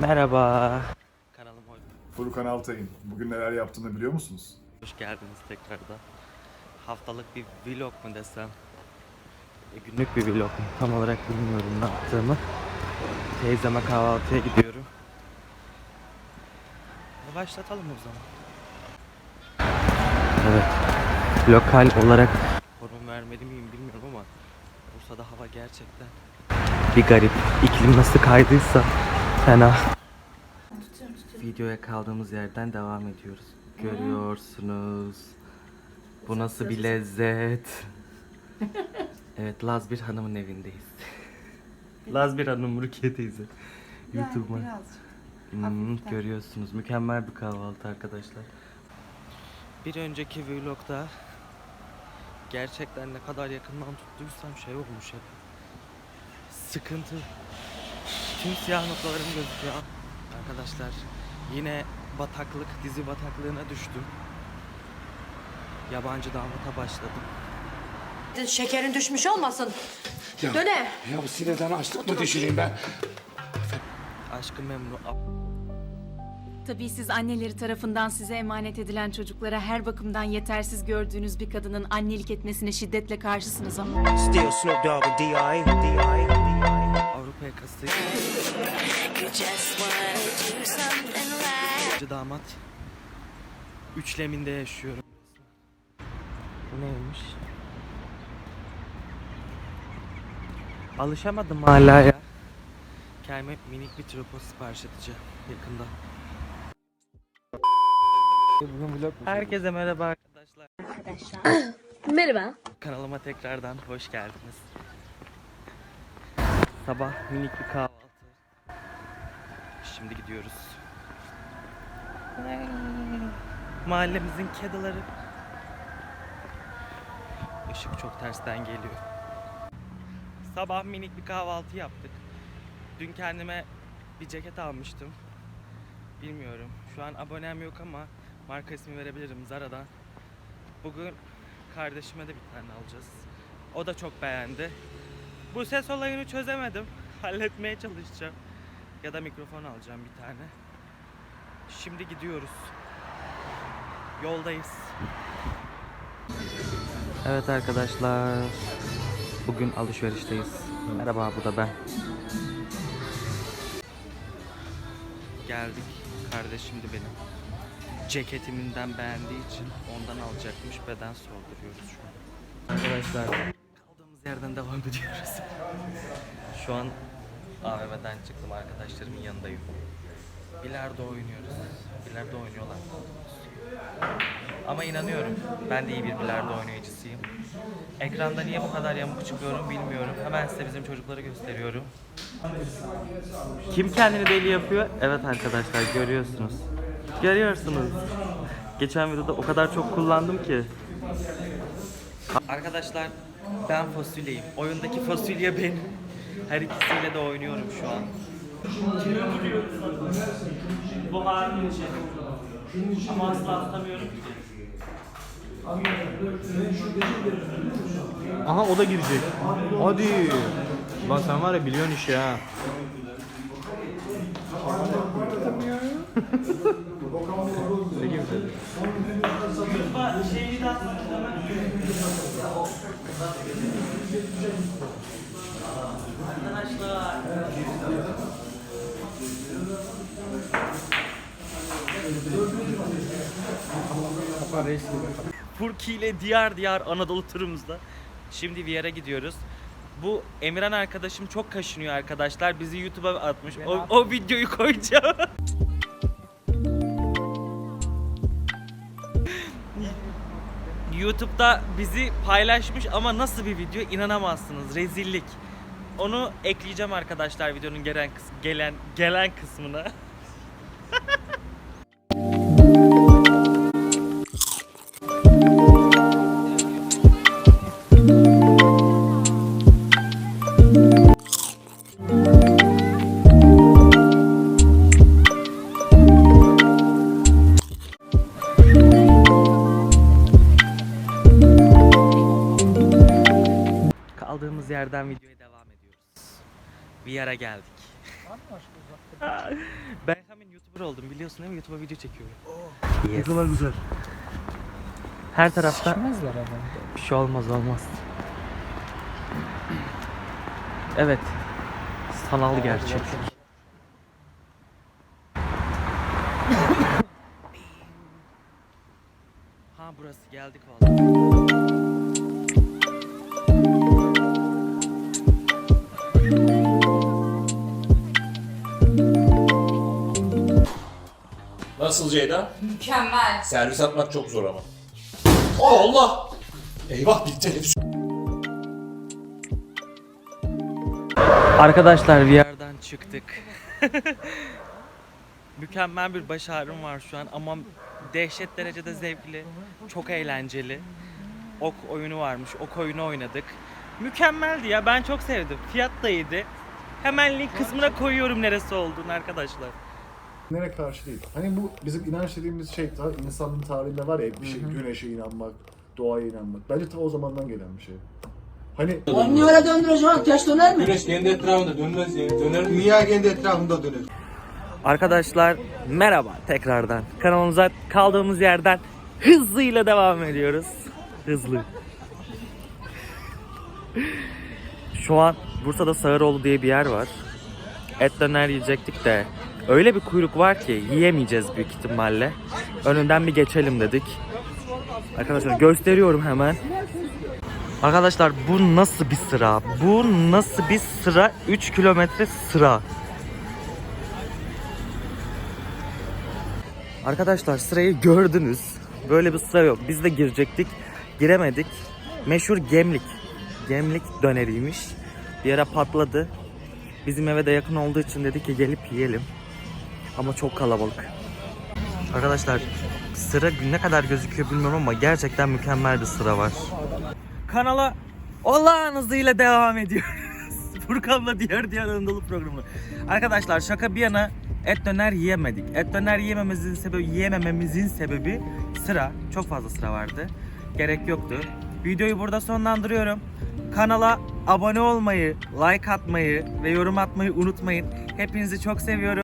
Merhaba. Kanalıma Furkan Altay'ın bugün neler yaptığını biliyor musunuz? hoş geldiniz tekrardan. Haftalık bir vlog mu desem? E, günlük bir vlog mu? Tam olarak bilmiyorum ne yaptığımı. Teyzeme kahvaltıya gidiyorum. E, başlatalım o zaman. Evet. Lokal olarak konum vermeli miyim bilmiyorum ama Bursa'da hava gerçekten bir garip. İklim nasıl kaydıysa fena. Videoya kaldığımız yerden devam ediyoruz. Görüyorsunuz. Bu nasıl bir lezzet. Evet Laz bir hanımın evindeyiz. Laz bir hanım Rukiye teyze. YouTube'a. Hmm, görüyorsunuz mükemmel bir kahvaltı arkadaşlar. Bir önceki vlogda gerçekten ne kadar yakından tuttuysam şey olmuş hep. Sıkıntı. Tüm siyah noktalarım gözüküyor. Arkadaşlar yine bataklık, dizi bataklığına düştüm. Yabancı damata başladım. Şekerin düşmüş olmasın. Döne. Ya bu sinirden açlık mı düşüreyim ben? Aşkı memnu. Tabii siz anneleri tarafından size emanet edilen çocuklara her bakımdan yetersiz gördüğünüz bir kadının annelik etmesine şiddetle karşısınız ama. Still Snoop Dogg and D.I. Avrupa yakası. Damat. Üçleminde yaşıyorum. Bu neymiş? Alışamadım hala ya. Kendime minik bir tripod sipariş edeceğim yakında. Herkese merhaba arkadaşlar. Merhaba. Kanalıma tekrardan hoş geldiniz. Sabah minik bir kahvaltı. Şimdi gidiyoruz. Mahallemizin kedileri. Işık çok tersten geliyor. Sabah minik bir kahvaltı yaptık. Dün kendime bir ceket almıştım. Bilmiyorum. Şu an abonem yok ama marka ismi verebilirim Zara'dan. Bugün kardeşime de bir tane alacağız. O da çok beğendi. Bu ses olayını çözemedim. Halletmeye çalışacağım. Ya da mikrofon alacağım bir tane. Şimdi gidiyoruz. Yoldayız. Evet arkadaşlar. Bugün alışverişteyiz. Merhaba bu da ben. Geldik. Kardeşim de benim. Ceketiminden beğendiği için ondan alacakmış. Beden sorduruyoruz şu an. Arkadaşlar yerden devam ediyoruz. Şu an AVM'den çıktım arkadaşlarımın yanındayım. Bilardo oynuyoruz. Bilardo oynuyorlar. Ama inanıyorum. Ben de iyi bir bilardo oynayıcısıyım. Ekranda niye bu kadar yamuk çıkıyorum bilmiyorum. Hemen size bizim çocukları gösteriyorum. Kim kendini deli yapıyor? Evet arkadaşlar görüyorsunuz. Görüyorsunuz. Geçen videoda o kadar çok kullandım ki. Arkadaşlar ben fasulyeyim. Oyundaki fasulye benim. Her ikisiyle de oynuyorum şu an. Bu harbi şey. Ama asla atamıyorum ki. Aha o da girecek. Hadi. Lan sen var ya biliyorsun işi ha. Arkadaşlar. Furki ile diğer diğer Anadolu turumuzda. Şimdi bir yere gidiyoruz. Bu Emirhan arkadaşım çok kaşınıyor arkadaşlar. Bizi YouTube'a atmış. O, o videoyu koyacağım. YouTube'da bizi paylaşmış ama nasıl bir video inanamazsınız. Rezillik. Onu ekleyeceğim arkadaşlar videonun gelen kıs- gelen gelen kısmına. Kaldığımız yerden videoya devam ediyoruz. Bir yere geldik. ben hemen YouTuber oldum biliyorsun değil mi? YouTube'a video çekiyorum. Ne kadar güzel. Her tarafta bir şey olmaz olmaz. Evet. Sanal gerçek. ha burası geldik vallahi. Nasıl Ceyda? Mükemmel. Servis atmak çok zor ama. Aa, Allah! Eyvah bir televizyon. Arkadaşlar yerden çıktık. Mükemmel bir baş ağrım var şu an ama dehşet derecede zevkli, çok eğlenceli. Ok oyunu varmış, ok oyunu oynadık. Mükemmeldi ya, ben çok sevdim. Fiyat da iyiydi. Hemen link kısmına koyuyorum neresi olduğunu arkadaşlar. Nereye karşı değil. Hani bu bizim inanç dediğimiz şey ta insanın tarihinde var ya bir şey güneşe inanmak, doğaya inanmak. Bence ta o zamandan gelen bir şey. Hani Güneş kendi etrafında dönmez yani. Döner mi? Dünya kendi etrafında dönür. Arkadaşlar merhaba tekrardan. Kanalımıza kaldığımız yerden hızlıyla devam ediyoruz. Hızlı. Şu an Bursa'da Sağıroğlu diye bir yer var. Et döner yiyecektik de öyle bir kuyruk var ki yiyemeyeceğiz büyük ihtimalle. Önünden bir geçelim dedik. Arkadaşlar gösteriyorum hemen. Arkadaşlar bu nasıl bir sıra? Bu nasıl bir sıra? 3 kilometre sıra. Arkadaşlar sırayı gördünüz. Böyle bir sıra yok. Biz de girecektik. Giremedik. Meşhur Gemlik. Gemlik döneriymiş. Bir ara patladı. Bizim eve de yakın olduğu için dedik ki gelip yiyelim. Ama çok kalabalık. Arkadaşlar sıra ne kadar gözüküyor bilmiyorum ama gerçekten mükemmel bir sıra var. Kanala olağan hızıyla devam ediyoruz. Furkan'la diğer diğer Anadolu programı. Arkadaşlar şaka bir yana et döner yiyemedik. Et döner yiyemememizin sebebi yiyemememizin sebebi sıra. Çok fazla sıra vardı. Gerek yoktu. Videoyu burada sonlandırıyorum. Kanala abone olmayı, like atmayı ve yorum atmayı unutmayın. Hepinizi çok seviyorum.